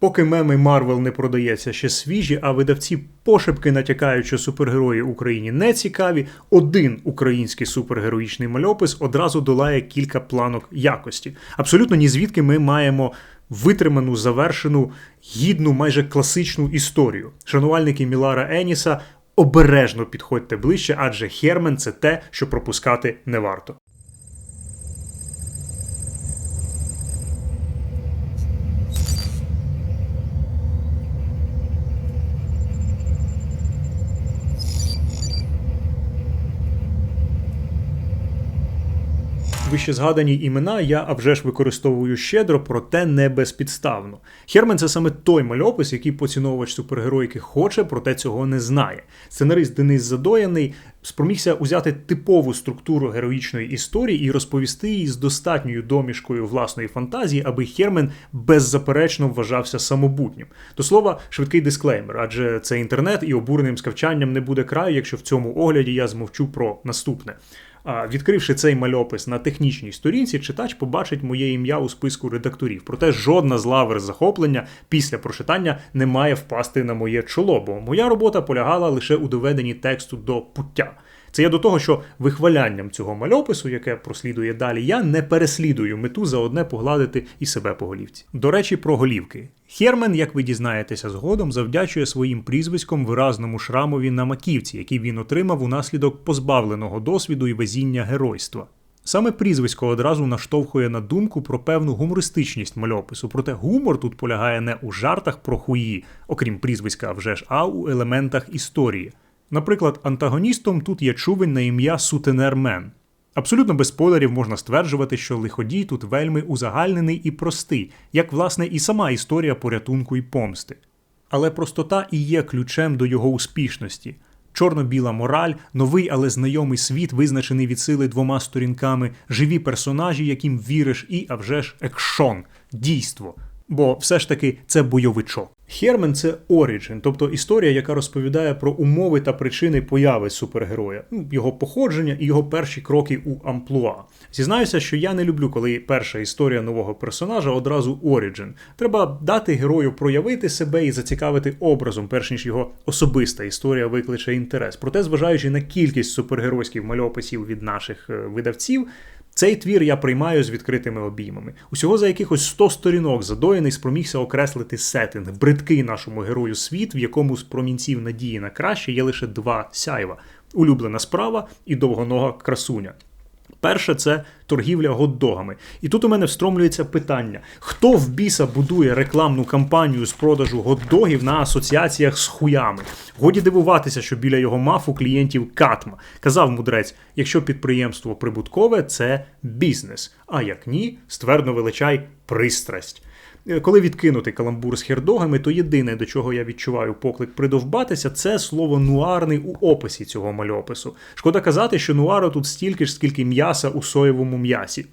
Поки меми Марвел не продається ще свіжі, а видавці пошепки натякають, що супергерої Україні не цікаві, один український супергероїчний мальопис одразу долає кілька планок якості. Абсолютно ні звідки ми маємо витриману, завершену, гідну, майже класичну історію. Шанувальники Мілара Еніса обережно підходьте ближче, адже Хермен це те, що пропускати не варто. Вище згадані імена я а вже ж використовую щедро, проте не безпідставно. Хермен це саме той мальопис, який поціновувач супергеройки хоче, проте цього не знає. Сценарист Денис Задояний спромігся узяти типову структуру героїчної історії і розповісти її з достатньою домішкою власної фантазії, аби Хермен беззаперечно вважався самобутнім. До слова, швидкий дисклеймер, адже це інтернет і обуреним скавчанням не буде краю, якщо в цьому огляді я змовчу про наступне. Відкривши цей мальопис на технічній сторінці, читач побачить моє ім'я у списку редакторів. Проте жодна з лавер захоплення після прочитання не має впасти на моє чоло, бо моя робота полягала лише у доведенні тексту до пуття. Це я до того, що вихвалянням цього мальопису, яке прослідує далі, я не переслідую мету за одне погладити і себе по голівці. До речі, про голівки. Хермен, як ви дізнаєтеся згодом, завдячує своїм прізвиськом виразному шрамові на маківці, який він отримав унаслідок позбавленого досвіду і везіння геройства. Саме прізвисько одразу наштовхує на думку про певну гумористичність мальопису, проте гумор тут полягає не у жартах про хуї, окрім прізвиська вже ж, а у елементах історії. Наприклад, антагоністом тут є чувень на ім'я Сутенер Мен. Абсолютно без спойлерів можна стверджувати, що лиходій тут вельми узагальнений і простий, як власне і сама історія порятунку і помсти. Але простота і є ключем до його успішності. Чорно-біла мораль, новий, але знайомий світ, визначений від сили двома сторінками, живі персонажі, яким віриш, і, а вже ж, екшон, дійство. Бо все ж таки це бойовичок. Хермен це Origin, тобто історія, яка розповідає про умови та причини появи супергероя, ну, його походження і його перші кроки у амплуа. Зізнаюся, що я не люблю, коли перша історія нового персонажа одразу Origin. Треба дати герою проявити себе і зацікавити образом, перш ніж його особиста історія викличе інтерес. Проте, зважаючи на кількість супергеройських мальописів від наших е, видавців. Цей твір я приймаю з відкритими обіймами. Усього за якихось 100 сторінок задоєний спромігся окреслити сеттинг, бридкий нашому герою світ, в якому з промінців надії на краще є лише два сяйва: улюблена справа і довгонога красуня. Перше це торгівля гот-догами. І тут у мене встромлюється питання: хто в біса будує рекламну кампанію з продажу гот-догів на асоціаціях з хуями? Годі дивуватися, що біля його мафу клієнтів катма. Казав мудрець: якщо підприємство прибуткове, це бізнес. А як ні, ствердно величай пристрасть. Е, коли відкинути каламбур з хердогами, то єдине, до чого я відчуваю поклик придовбатися, це слово нуарний у описі цього мальопису. Шкода казати, що нуару тут стільки ж, скільки м'яса у соєвому м'ясі.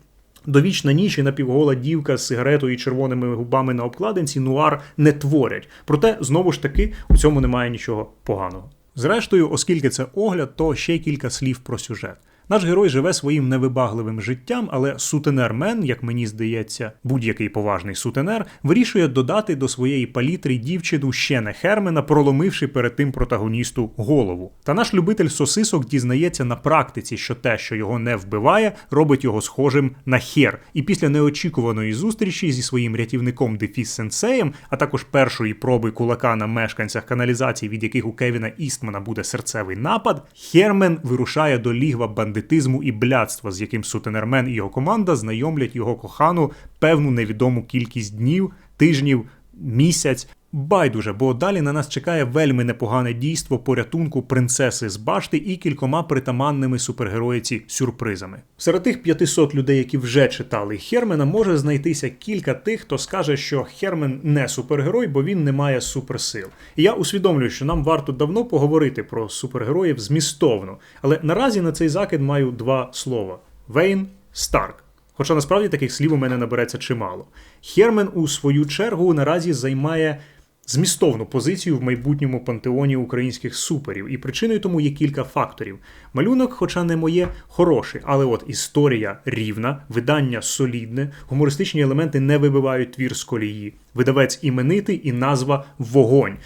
Довічна ніч і напівгола дівка з сигаретою і червоними губами на обкладинці нуар не творять. Проте, знову ж таки, у цьому немає нічого поганого. Зрештою, оскільки це огляд, то ще кілька слів про сюжет. Наш герой живе своїм невибагливим життям, але сутенер-мен, як мені здається, будь-який поважний сутенер, вирішує додати до своєї палітри дівчину ще не Хермена, проломивши перед тим протагоністу голову. Та наш любитель сосисок дізнається на практиці, що те, що його не вбиває, робить його схожим на хер. І після неочікуваної зустрічі зі своїм рятівником Дефіс Сенсеєм, а також першої проби кулака на мешканцях каналізації, від яких у Кевіна Істмана буде серцевий напад, Хермен вирушає до лігва бандитів бандитизму і блядства, з яким сутенермен і його команда знайомлять його кохану певну невідому кількість днів, тижнів, місяць. Байдуже, бо далі на нас чекає вельми непогане дійство порятунку принцеси з башти і кількома притаманними супергероїці сюрпризами. Серед тих 500 людей, які вже читали Хермена, може знайтися кілька тих, хто скаже, що Хермен не супергерой, бо він не має суперсил. І я усвідомлюю, що нам варто давно поговорити про супергероїв змістовно, але наразі на цей закид маю два слова: Вейн Старк. Хоча насправді таких слів у мене набереться чимало. Хермен, у свою чергу, наразі займає змістовну позицію в майбутньому пантеоні українських суперів, і причиною тому є кілька факторів. Малюнок, хоча не моє, хороший, але от історія рівна, видання солідне, гумористичні елементи не вибивають твір з колії. Видавець іменитий і назва вогонь.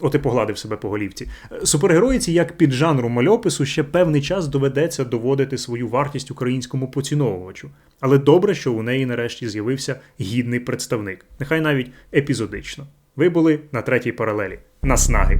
От і погладив себе по голівці. Супергероїці, як під жанру мальопису, ще певний час доведеться доводити свою вартість українському поціновувачу. Але добре, що у неї нарешті з'явився гідний представник, нехай навіть епізодично. Ви були на третій паралелі. Наснаги!